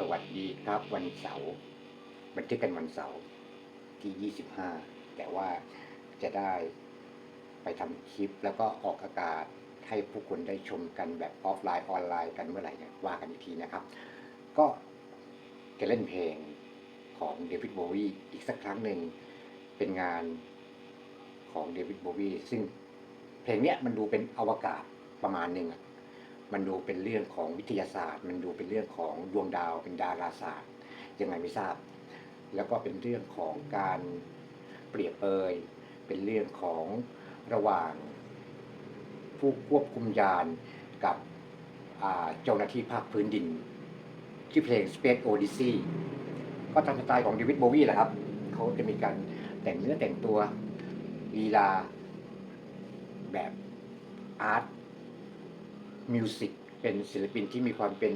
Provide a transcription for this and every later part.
สวัสดีครับวันเสาร์บันทึกกันวันเสาร์ที่ 25 แต่ว่าจะได้ไปทำคลิปแล้วก็ออกอากาศให้ผู้คนได้ชมกันแบบออฟไลน์ออนไลน์กันเมื่อไหร่เนี่ยว่ากันอีกทีนะครับ ก็จะเล่นเพลงของเดวิดโบวีอีกสักครั้งหนึ่งเป็นงานของเดวิดโบวีซึ่งเพลงเนี้ยมันดูเป็นอวกาศประมาณหนึ่งอะ มันดูเป็นเรื่องของวิทยาศาสตร์ มันดูเป็นเรื่องของดวงดาวเป็นดาราศาสตร์ยังไงไม่ทราบ แล้วก็เป็นเรื่องของการเปรียบเปยเป็นเรื่องของระหว่างผู้ควบคุมยานกับเจ้าหน้าที่ภาคพื้นดิน ที่เพลง Space Odyssey ก็ตามสไตล์ของเดวิดโบวีแหละครับ เขาจะมีการแต่งเนื้อแต่งตัวลีลาแบบอาร์ต มิวสิกเป็นศิลปินที่มีความเป็น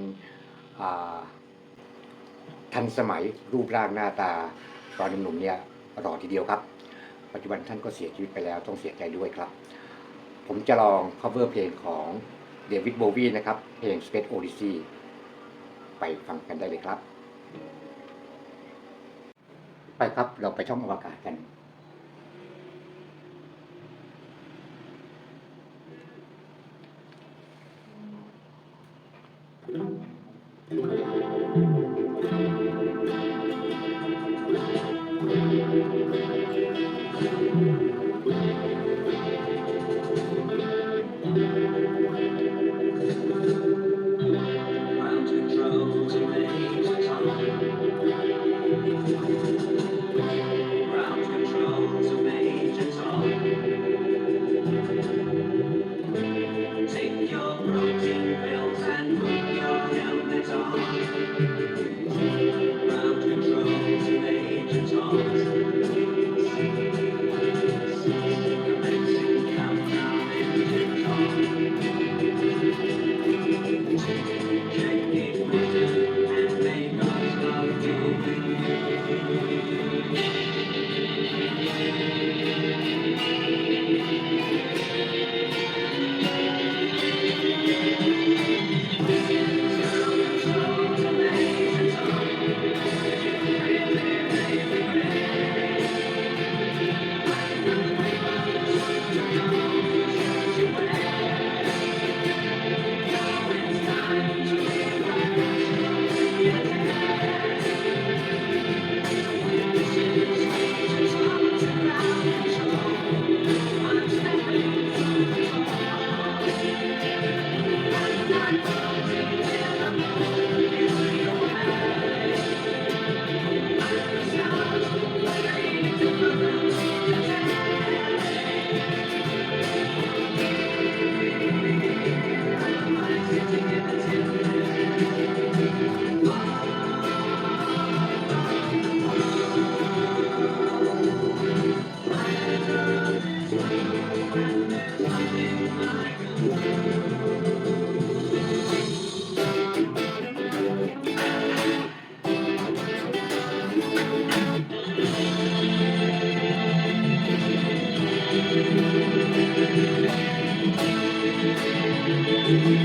ทันสมัยรูปร่างหน้าตาตอนหนุ่มๆเนี่ยหล่อทีเดียวครับ ปัจจุบันท่านก็เสียชีวิตไปแล้วต้องเสียใจด้วยครับ ผมจะลอง cover เพลงของเดวิดโบวีนะครับ เพลง Space Odyssey ไปฟังกันได้เลยครับ ไปครับเราไปช่องอวกาศกัน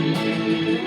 Música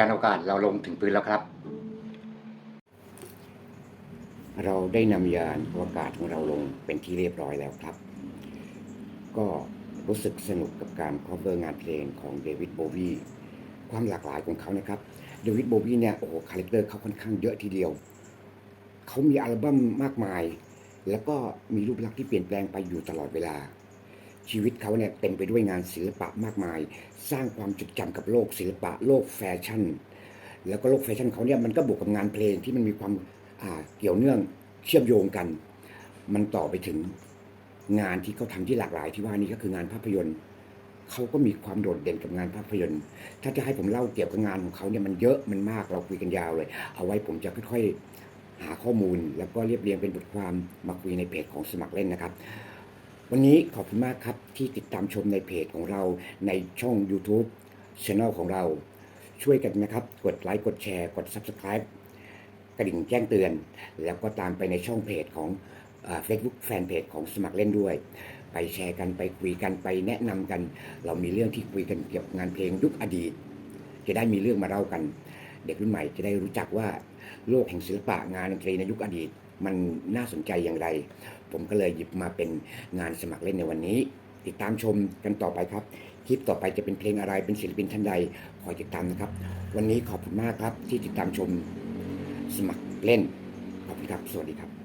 ยานอวกาศเราลงถึงพื้นแล้วครับ เราได้นำยานอวกาศของเราลงเป็นที่เรียบร้อยแล้วครับ ก็รู้สึกสนุกกับการ cover งานเพลงของเดวิดโบวีความหลากหลายของเขานะครับเดวิดโบวีเนี่ยโอ้โหคาแรคเตอร์เขาค่อนข้างเยอะทีเดียว เขามีอัลบั้มมากมาย แล้วก็มีรูปลักษณ์ที่เปลี่ยนแปลงไปอยู่ตลอดเวลา ชีวิตเขาเนี่ยเต็มไปด้วยงานศิลปะมากมาย สร้างความจดจำกับโลกศิลปะโลกแฟชั่น แล้วก็โลกแฟชั่นเขาเนี่ยมันก็บวกกับงานเพลงที่มันมีความเกี่ยวเนื่องเชื่อมโยงกัน มันต่อไปถึงงานที่เขาทำที่หลากหลายที่ว่านี้ก็คืองานภาพยนตร์เขาก็มีความโดดเด่นกับงานภาพยนตร์ ถ้าจะให้ผมเล่าเกี่ยวกับงานของเขาเนี่ยมันเยอะมันมากเราคุยกันยาวเลย เอาไว้ผมจะค่อยๆหาข้อมูล แล้วก็เรียบเรียงเป็นบทความมาคุยในเพจของสมัครเล่นนะครับ วันนี้ขอบคุณมากครับที่ติดตามชมในเพจของเราในช่อง YouTube c h anel ของเรา ช่วยกันนะครับ กดไลค์กดแชร์กด Subscribe กระดิ่งแจ้งเตือน แล้วก็ตามไปในช่องเพจของเฟซบุ๊กแฟนเพจของสมัครเล่นด้วย ไปแชร์กันไปคุยกันไปแนะนำกัน เรามีเรื่องที่คุยกันเกี่ยวกับงานเพลงยุคอดีต จะได้มีเรื่องมาเล่ากัน เด็กรุ่นใหม่จะได้รู้จักว่าโลกแห่งศิลปะงานดนตรีในยุคอดีต มันน่าสนใจอย่างไร ผมก็เลยหยิบมาเป็นงานสมัครเล่นในวันนี้ ติดตามชมกันต่อไปครับ คลิปต่อไปจะเป็นเพลงอะไรเป็นศิลปินท่านใดคอยติดตามนะครับ วันนี้ขอบคุณมากครับที่ติดตามชมสมัครเล่นขอบคุณครับ สวัสดีครับ